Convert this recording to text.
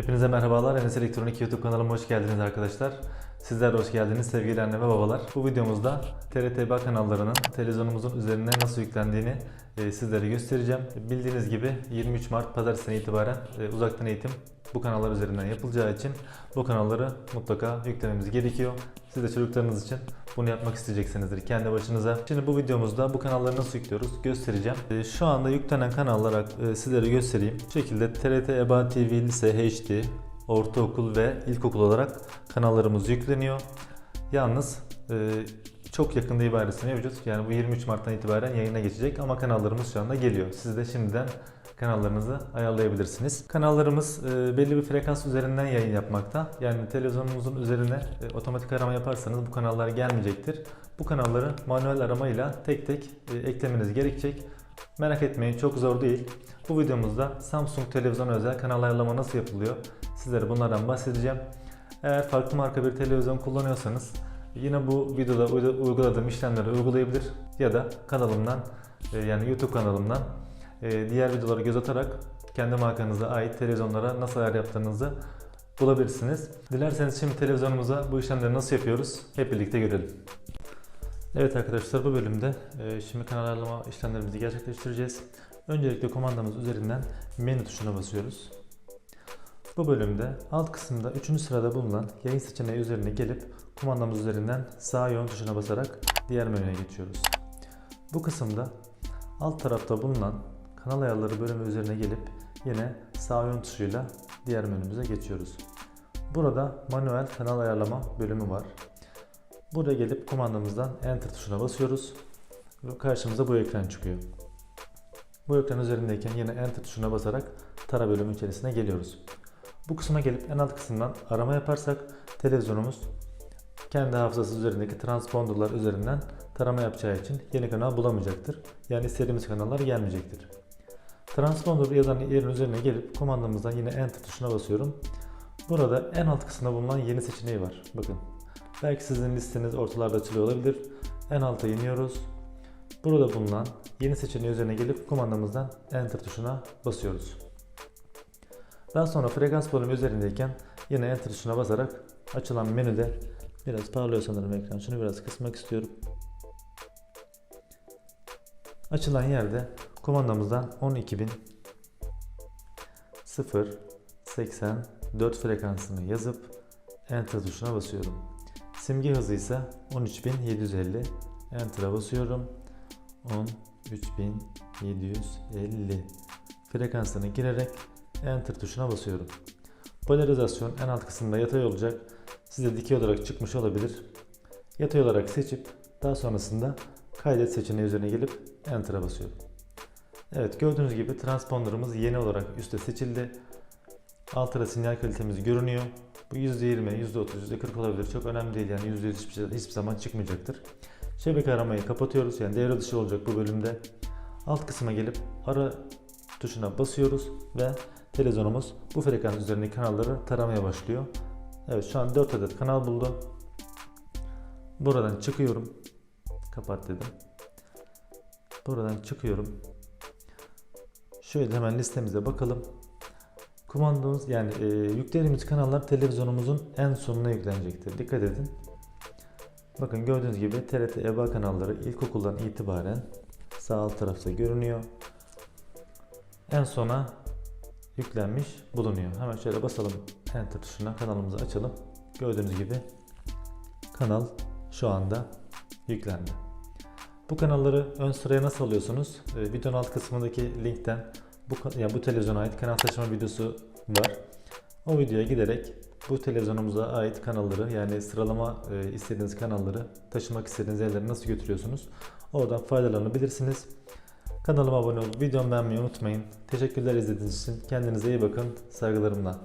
Hepinize merhabalar. Enes Elektronik YouTube kanalıma hoş geldiniz arkadaşlar. Sizler hoş geldiniz sevgili anne ve babalar. Bu videomuzda TRT kanallarının televizyonumuzun üzerine nasıl yüklendiğini e, sizlere göstereceğim. Bildiğiniz gibi 23 Mart pazartesinden itibaren e, uzaktan eğitim bu kanallar üzerinden yapılacağı için bu kanalları mutlaka yüklememiz gerekiyor. Siz de çocuklarınız için bunu yapmak isteyeceksinizdir kendi başınıza. Şimdi bu videomuzda bu kanalları nasıl yüklüyoruz göstereceğim. E, Şu anda yüklenen kanallara e, sizlere göstereyim. Bu şekilde TRT EBA TV Lise HD, ortaokul ve ilkokul olarak kanallarımız yükleniyor. Yalnız e, çok yakında ibaresi mevcut. Yani bu 23 Mart'tan itibaren yayına geçecek ama kanallarımız şu anda geliyor. Siz de şimdiden kanallarınızı ayarlayabilirsiniz. Kanallarımız e, belli bir frekans üzerinden yayın yapmakta. Yani televizyonumuzun üzerine e, otomatik arama yaparsanız bu kanallar gelmeyecektir. Bu kanalları manuel aramayla tek tek e, eklemeniz gerekecek. Merak etmeyin çok zor değil. Bu videomuzda Samsung televizyon özel kanal ayarlama nasıl yapılıyor sizlere bunlardan bahsedeceğim. Eğer farklı marka bir televizyon kullanıyorsanız yine bu videoda uygu- uyguladığım işlemleri uygulayabilir ya da kanalımdan yani YouTube kanalımdan diğer videoları göz atarak kendi markanıza ait televizyonlara nasıl ayar yaptığınızı bulabilirsiniz. Dilerseniz şimdi televizyonumuza bu işlemleri nasıl yapıyoruz hep birlikte görelim. Evet arkadaşlar bu bölümde e, şimdi kanal ayarlama işlemlerimizi gerçekleştireceğiz. Öncelikle komandamız üzerinden menü tuşuna basıyoruz. Bu bölümde alt kısımda 3. sırada bulunan yayın seçeneği üzerine gelip kumandamız üzerinden sağ yön tuşuna basarak diğer menüye geçiyoruz. Bu kısımda alt tarafta bulunan kanal ayarları bölümü üzerine gelip yine sağ yön tuşuyla diğer menümüze geçiyoruz. Burada manuel kanal ayarlama bölümü var. Buraya gelip kumandamızdan enter tuşuna basıyoruz ve karşımıza bu ekran çıkıyor. Bu ekran üzerindeyken yine enter tuşuna basarak tara bölümü içerisine geliyoruz. Bu kısma gelip en alt kısımdan arama yaparsak televizyonumuz kendi hafızası üzerindeki transponderlar üzerinden tarama yapacağı için yeni kanal bulamayacaktır. Yani istediğimiz kanallar gelmeyecektir. Transponder yazan yerin üzerine gelip komandamızdan yine enter tuşuna basıyorum. Burada en alt kısımda bulunan yeni seçeneği var. Bakın. Belki sizin listeniz ortalarda açılıyor olabilir. En alta iniyoruz. Burada bulunan yeni seçeneği üzerine gelip kumandamızdan enter tuşuna basıyoruz. Daha sonra frekans bölümü üzerindeyken yine enter tuşuna basarak açılan menüde biraz parlıyor sanırım ekran. Şunu biraz kısmak istiyorum. Açılan yerde kumandamızdan 12000 0 84 frekansını yazıp enter tuşuna basıyorum. Simge hızı ise 13750 enter'a basıyorum. 13750 frekansını girerek Enter tuşuna basıyorum. Polarizasyon en alt kısımda yatay olacak. Size dikey olarak çıkmış olabilir. Yatay olarak seçip daha sonrasında kaydet seçeneği üzerine gelip Enter'a basıyorum. Evet gördüğünüz gibi transponderımız yeni olarak üstte seçildi. Altta sinyal kalitemiz görünüyor. Bu %20, %30, %40 olabilir. Çok önemli değil yani %100 hiçbir, şey- hiçbir zaman çıkmayacaktır. Şebeke aramayı kapatıyoruz. Yani devre dışı olacak bu bölümde. Alt kısma gelip ara tuşuna basıyoruz ve televizyonumuz bu frekans üzerindeki kanalları taramaya başlıyor. Evet şu an 4 adet kanal buldu. Buradan çıkıyorum. Kapat dedim. Buradan çıkıyorum. Şöyle hemen listemize bakalım. Kumandamız yani e, yüklediğimiz kanallar televizyonumuzun en sonuna yüklenecektir. Dikkat edin. Bakın gördüğünüz gibi TRT EBA kanalları ilkokuldan itibaren sağ alt tarafta görünüyor. En sona yüklenmiş bulunuyor. Hemen şöyle basalım enter tuşuna kanalımızı açalım. Gördüğünüz gibi kanal şu anda yüklendi. Bu kanalları ön sıraya nasıl alıyorsunuz? Ee, videonun alt kısmındaki linkten bu yani bu televizyona ait kanal seçme videosu var. O videoya giderek bu televizyonumuza ait kanalları yani sıralama e, istediğiniz kanalları taşımak istediğiniz yerlere nasıl götürüyorsunuz? Oradan faydalanabilirsiniz. Kanalıma abone olup videomu beğenmeyi unutmayın. Teşekkürler izlediğiniz için. Kendinize iyi bakın. Saygılarımla.